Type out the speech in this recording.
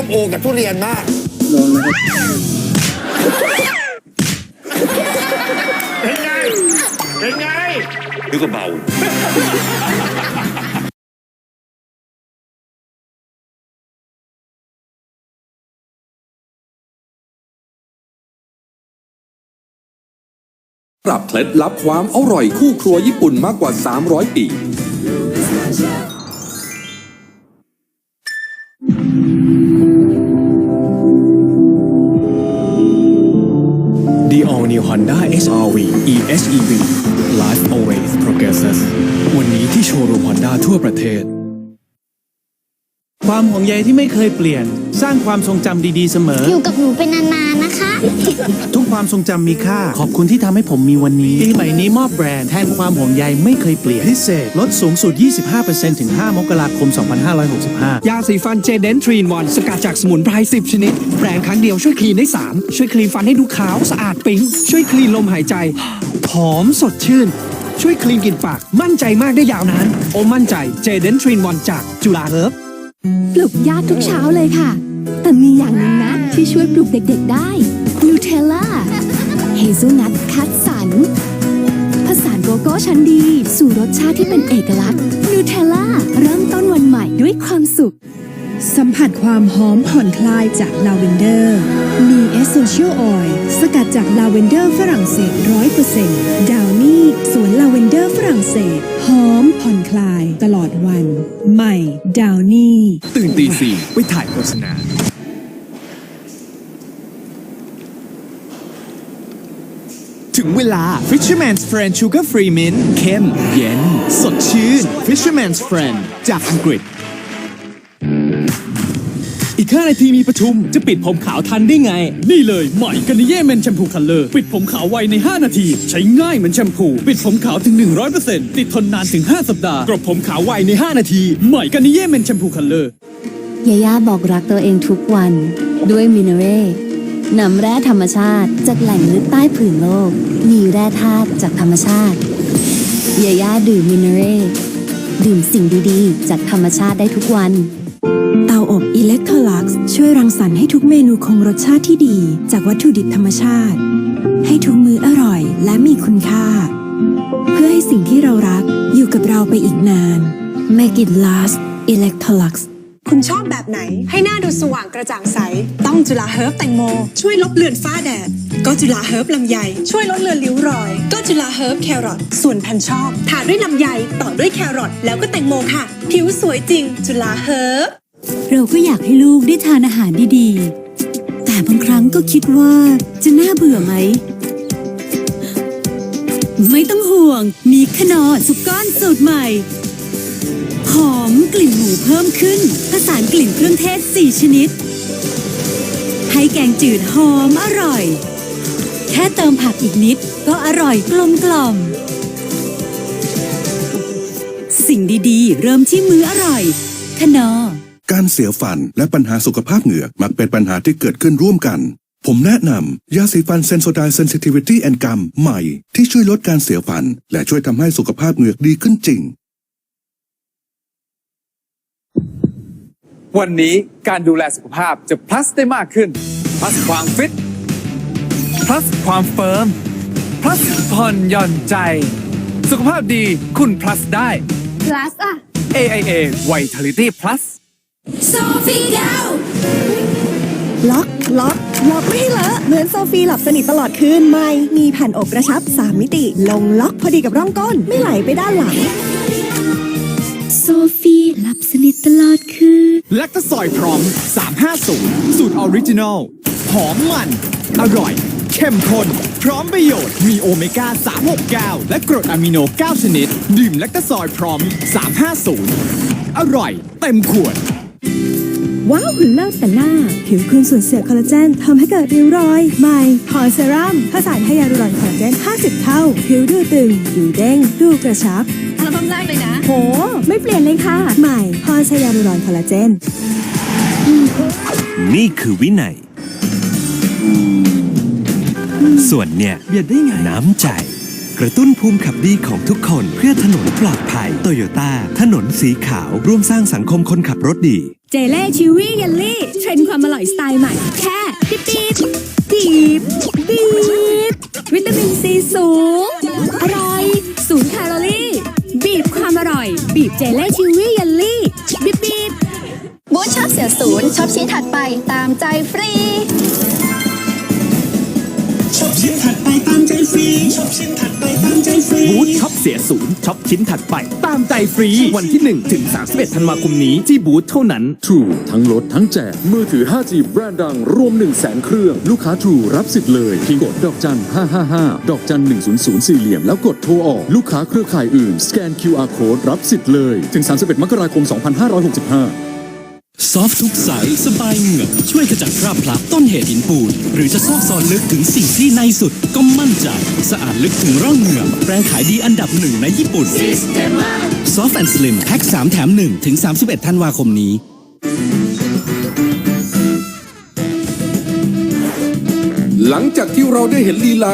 ส้มโอกับทุเรียนมากลองนะครับเป็นไงเป็นไงนึกว่าเบาปรับเคล็ดลับความอร่อยคู่ครัวญี่ปุ่นมากกว่า 300 ปี The All New Honda HR-V EHEV Life Always Progresses วันนี้ที่โชว์รูม Honda ทั่วประเทศ ความห่วงใยที่ไม่เคยเปลี่ยน สร้างความทรงจำดีๆเสมอ อยู่กับหนูเป็นนานๆนะคะ ทุกความทรงจำมีค่า ขอบคุณที่ทำให้ผมมีวันนี้ปีใหม่นี้มอบแบรนด์แทนความห่วงใยไม่เคยเปลี่ยนพิเศษลดสูงสุด 25%ถึง 5 มกราคม 2565 ยาสีฟันเจเดนทรีนวันสกัดจากสมุนไพร 10 ชนิด แปรงครั้งเดียวช่วยคลีนได้ 3 ช่วยคลีนฟันให้ดูขาวสะอาดปิ๊ง ช่วยคลีนลมหายใจ หอมสดชื่น ช่วยคลีนกลิ่นปาก มั่นใจมากได้ยาวนาน โอมั่นใจเจเดนทรีนวันจากจุฬาเฮิร์บ ปลุกยากทุกเช้าเลยค่ะ แต่มีอย่างหนึ่งนะ ที่ช่วยปลุกเด็กๆได้นูเทลล่าเฮซูนัทคัดสรรผสานโกโก้ชั้นดี สู่รสชาติที่เป็นเอกลักษณ์นูเทลล่าเริ่มต้นวันใหม่ด้วยความสุข สัมผัสความหอมผ่อนคลายจากลาเวนเดอร์ มีเอสเซนเชียลออยล์สกัดจากลาเวนเดอร์ฝรั่งเศส100%ดาวนี่สวนลาเวนเดอร์ฝรั่งเศส หอมผ่อนคลายตลอดวัน ใหม่ดาวนี่ตื่นตีสี่ไปถ่ายโฆษณาถึงเวลา Fisherman's Friend Sugar Free Mint เข้ม เย็น สดชื่น Fisherman's Friend จากอังกฤษ อีก5นาทีมีประชุม จะปิดผมขาวทันได้ไง นี่เลยใหม่กันนิเย่เมนแชมพูคัลเลอร์ปิดผมขาวไวใน 5 นาที ใช้ง่ายเหมือนแชมพู ปิดผมขาวถึง 100%ติดทนนานถึง 5 สัปดาห์กรบผมขาวไวใน 5 นาทีใหม่กันนิเย่เมนแชมพูคัลเลอร์ยาย่าบอกรักตัวเองทุกวัน ด้วยมินเนเร่นำแร่ธรรมชาติ จากแหล่งลึกใต้ผืนโลก มีแร่ธาตุจากธรรมชาติยาย่าดื่มมินเนเร่ดื่มสิ่งดีๆ จากธรรมชาติได้ทุกวัน ช่วยรังสรรค์ให้ทุกเมนูคงรสชาติที่ดี จากวัตถุดิบธรรมชาติ ให้ทุกมื้ออร่อยและมีคุณค่า เพื่อให้สิ่งที่เรารักอยู่กับเราไปอีกนาน Make it last Electrolux คุณชอบแบบไหน ให้หน้าดูสว่างกระจ่างใส ต้องจุฬาเฮิร์บแตงโม ช่วยลบเลือนฝ้าแดด ก็จุฬาเฮิร์บลำไย ช่วยลดเลือนริ้วรอย ก็จุฬาเฮิร์บแครอทส่วนแผ่นชอบทาด้วยลำไยต่อด้วยแครอทแล้วก็แตงโมค่ะ ผิวสวยจริง จุฬาเฮิร์บ เราก็อยากให้ลูกได้ทานอาหารดีๆ แต่บางครั้งก็คิดว่าจะน่าเบื่อไหม ไม่ต้องห่วง มีขนอสุกก้อนสูตรใหม่ หอมกลิ่นหมูเพิ่มขึ้น ผสานกลิ่นเครื่องเทศ 4 ชนิด ให้แกงจืดหอมอร่อย แค่เติมผักอีกนิดก็อร่อยกลมกล่อมสิ่งดีๆ เริ่มที่มื้ออร่อย ขนอ การเสียฟันและปัญหาสุขภาพเหงือกมักเป็นปัญหาที่เกิดขึ้นร่วมกัน ผมแนะนำยาสีฟันเซนโซไดเซนซิทิวิตี้แอนกัมใหม่ ที่ช่วยลดการเสียฟัน และช่วยทำให้สุขภาพเหงือกดีขึ้นจริง วันนี้การดูแลสุขภาพจะ plus ได้มากขึ้น plus ความฟิต plus ความเฟิร์ม plus ผ่อนหย่อนใจ สุขภาพดีคุณ plus ได้ plus อะ AIA Vitality Plus โซฟีเก ลล็อก ล็อก ล็อกไม่ให้เลอะเหมือนโซฟีหลับสนิทตลอดคืนไม่ มีแผ่นอบกระชับ 3 มิติ ลงล็อกพอดีกับร่องก้น ไม่ไหลไปด้านหลัง โซฟีหลับสนิทตลอดคืน แลคตาซอยพร้อม 350 สูตรออริจินอล หอมมัน อร่อย เข้มข้น พร้อมประโยชน์ มีโอเมก้า 369 และกรดอะมิโน 9 ชนิด ดื่มแลคตาซอยพร้อม 350 อร่อย เต็มขวด ว้าวหุ่นเลิศแต่หน้า ผิวคุณส่วนเสียคอลลาเจนทำให้เกิดริ้วรอย ใหม่พอเซรั่มผสานไฮยาลูรอนคอลลาเจน 50 เท่า ผิวดูตึง ดูเด้ง ดูกระชับอัลบั้มแรกเลยนะ โห ไม่เปลี่ยนเลยค่ะ ใหม่พอชยาลูรอนคอลลาเจน นี่คือวินัย ส่วนเนี่ย เบียดได้ไง น้ำใจ กระตุ้นภูมิขับดีของทุกคนเพื่อถนนปลอดภัยโตโยต้าถนนสีขาว ร่วมสร้างสังคมคนขับรถดี เจเล่ชิวี่เยลลี่ เทรนด์ความอร่อยสไตล์ใหม่ แค่ดิบดิบดีบดีบวิตามินซีสูง อร่อยศูนย์แคลอรี่ บีบความอร่อย บีบเจเล่ชิวี่เยลลี่บีบบีบบูธชอบเสียศูนย์ชอบชิ้นถัดไปตามใจฟรีบู บูธช็อปเสียศูนย์ช็อปชิ้นถัดไป ตามใจฟรี วันที่ 1 ถึง 31 ธันวาคมนี้ที่บูธเท่านั้น True ทั้งลดทั้งแจก มือถือ 5G แบรนด์ดัง รวม 1 0 0 0 0แสนเครื่อง ลูกค้า True รับสิทธิ์เลยเพียงกดดอกจัน 555 ดอกจัน 100 สี่เหลี่ยม แล้วกดโทรออก ลูกค้าเครือข่ายอื่น สแกน QR Code รับสิทธิ์เลย ถึง 31 มกราคม 2565 ซอฟทุกใสสบายเหงือกช่วยขจัดคราบพลักต้นเหตุหินปูน หรือจะซอกซอนลึกถึงสิ่งที่ในสุดก็มั่นใจ สะอาดลึกถึงร่องเหงือกแปรงขายดีอันดับหนึ่งในญี่ปุ่นซอฟแอนด์สลิมแพ็ค3แถม1ถึง 31 ธันวาคมนี้ หลังจากที่เราได้เห็นลีลา